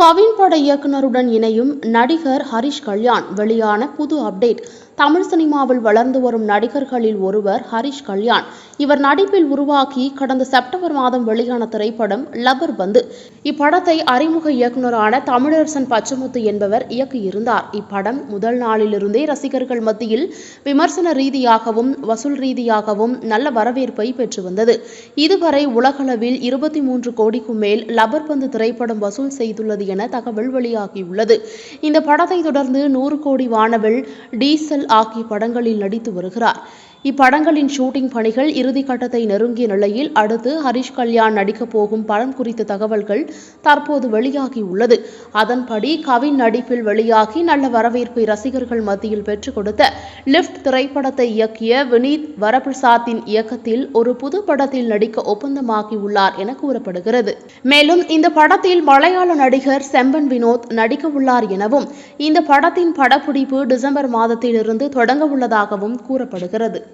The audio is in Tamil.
கவின் பட இயக்குனருடன் இணையும் நடிகர் ஹரிஷ் கல்யாண் வெளியான புது அப்டேட் தமிழ் சினிமாவில் வளர்ந்து வரும் நடிகர்களில் ஒருவர் ஹரிஷ் கல்யாண். இவர் நடிப்பில் உருவாக்கி கடந்த செப்டம்பர் மாதம் வெளியான திரைப்படம் லபர் பந்து. இப்படத்தை அறிமுக இயக்குனரான தமிழரசன் பச்சமுத்து என்பவர் இயக்கியிருந்தார். இப்படம் முதல் நாளிலிருந்தே ரசிகர்கள் மத்தியில் விமர்சன ரீதியாகவும் வசூல் ரீதியாகவும் நல்ல வரவேற்பை பெற்று வந்தது. இதுவரை உலகளவில் இருபத்தி மூன்று கோடிக்கும் மேல் லபர் பந்து திரைப்படம் வசூல் செய்துள்ளது என தகவல் வெளியாகியுள்ளது. இந்த படத்தை தொடர்ந்து நூறு கோடி வானவில் டீசல் ஆகிய படங்களில் நடித்து வருகிறார். இப்படங்களின் ஷூட்டிங் பணிகள் இறுதி கட்டத்தை நெருங்கிய நிலையில் அடுத்து ஹரிஷ் கல்யாண் நடிக்கப் போகும் படம் குறித்த தகவல்கள் தற்போது வெளியாகியுள்ளது அதன்படி கவின் நடிப்பில் வெளியாகி நல்ல வரவேற்பை ரசிகர்கள் மத்தியில் பெற்றுக் கொடுத்த லிஃப்ட் திரைப்படத்தை இயக்கிய வினீத் வரபிரசாத்தின் இயக்கத்தில் ஒரு புது படத்தில் நடிக்க ஒப்பந்தமாகியுள்ளார் என கூறப்படுகிறது. மேலும் இந்த படத்தில் மலையாள நடிகர் செம்பன் வினோத் நடிக்க உள்ளார் எனவும் இந்த படத்தின் படப்பிடிப்பு டிசம்பர் மாதத்திலிருந்து தொடங்க உள்ளதாகவும் கூறப்படுகிறது.